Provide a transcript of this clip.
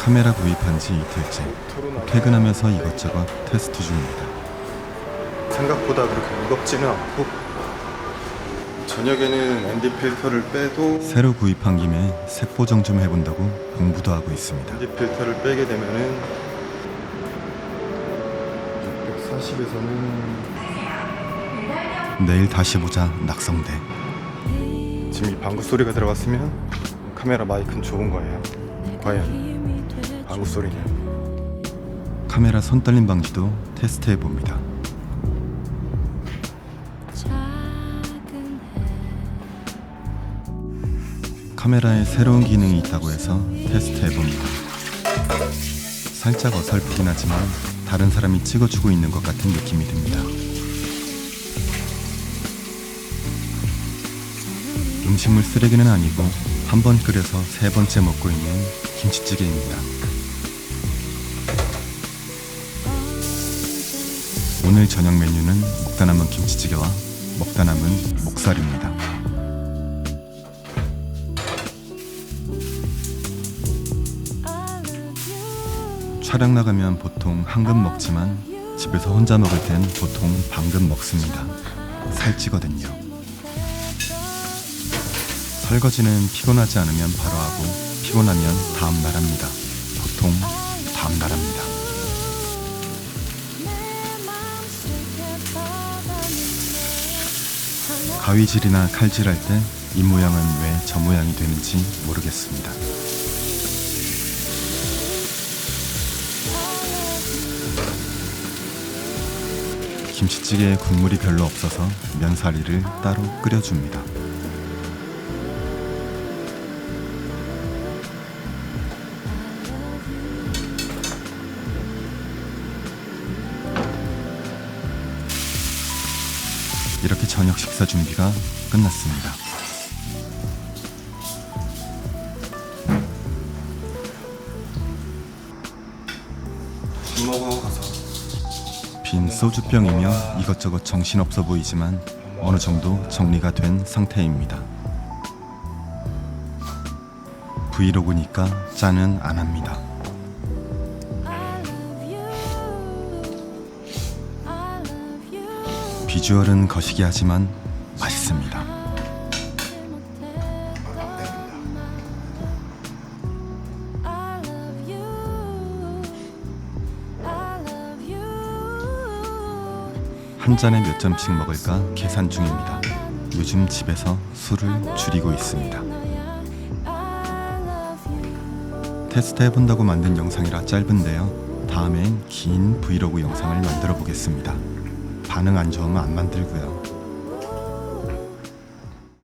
카메라 구입한 지 이틀째. 퇴근하면서 이것저것 테스트 중입니다. 생각보다 그렇게 무겁지는 않고 저녁에는 ND 필터를 빼도 새로 구입한 김에 색 보정 좀 해본다고 공부도 하고 있습니다. ND 필터를 빼게 되면은 640에서는 내일 다시 보자 낙성대. 지금 이 방구 소리가 들어갔으면 카메라 마이크는 좋은 거예요. 과연 방구 소리는 카메라 손 떨림 방지도 테스트해 봅니다. 카메라에 새로운 기능이 있다고 해서 테스트해 봅니다. 살짝 어설프긴 하지만 다른 사람이 찍어주고 있는 것 같은 느낌이 듭니다. 음식물 쓰레기는 아니고 한 번 끓여서 세 번째 먹고 있는 김치찌개입니다. 오늘 저녁 메뉴는 먹다 남은 김치찌개와 먹다 남은 목살입니다. 촬영 나가면 보통 한금 먹지만 집에서 혼자 먹을 땐 보통 반금 먹습니다. 살찌거든요. 설거지는 피곤하지 않으면 바로 하고 피곤하면 다음 날 합니다. 보통 다음 날 합니다. 가위질이나 칼질할 때이 모양은 왜 저 모양이 되는지 모르겠습니다. 김치찌개에 국물이 별로 없어서 면사리를 따로 끓여줍니다. 이렇게 저녁 식사 준비가 끝났습니다. 밥 먹어 가서. 빈 소주병이며 이것저것 정신없어 보이지만 어느 정도 정리가 된 상태입니다. 브이로그니까 짠은 안 합니다. 비주얼은 거시기 하지만 맛있습니다. 한 잔에 몇 점씩 먹을까 계산 중입니다. 요즘 집에서 술을 줄이고 있습니다. 테스트 해본다고 만든 영상이라 짧은데요. 다음엔 긴 브이로그 영상을 만들어 보겠습니다. 반응 안 좋으면 안 만들고요.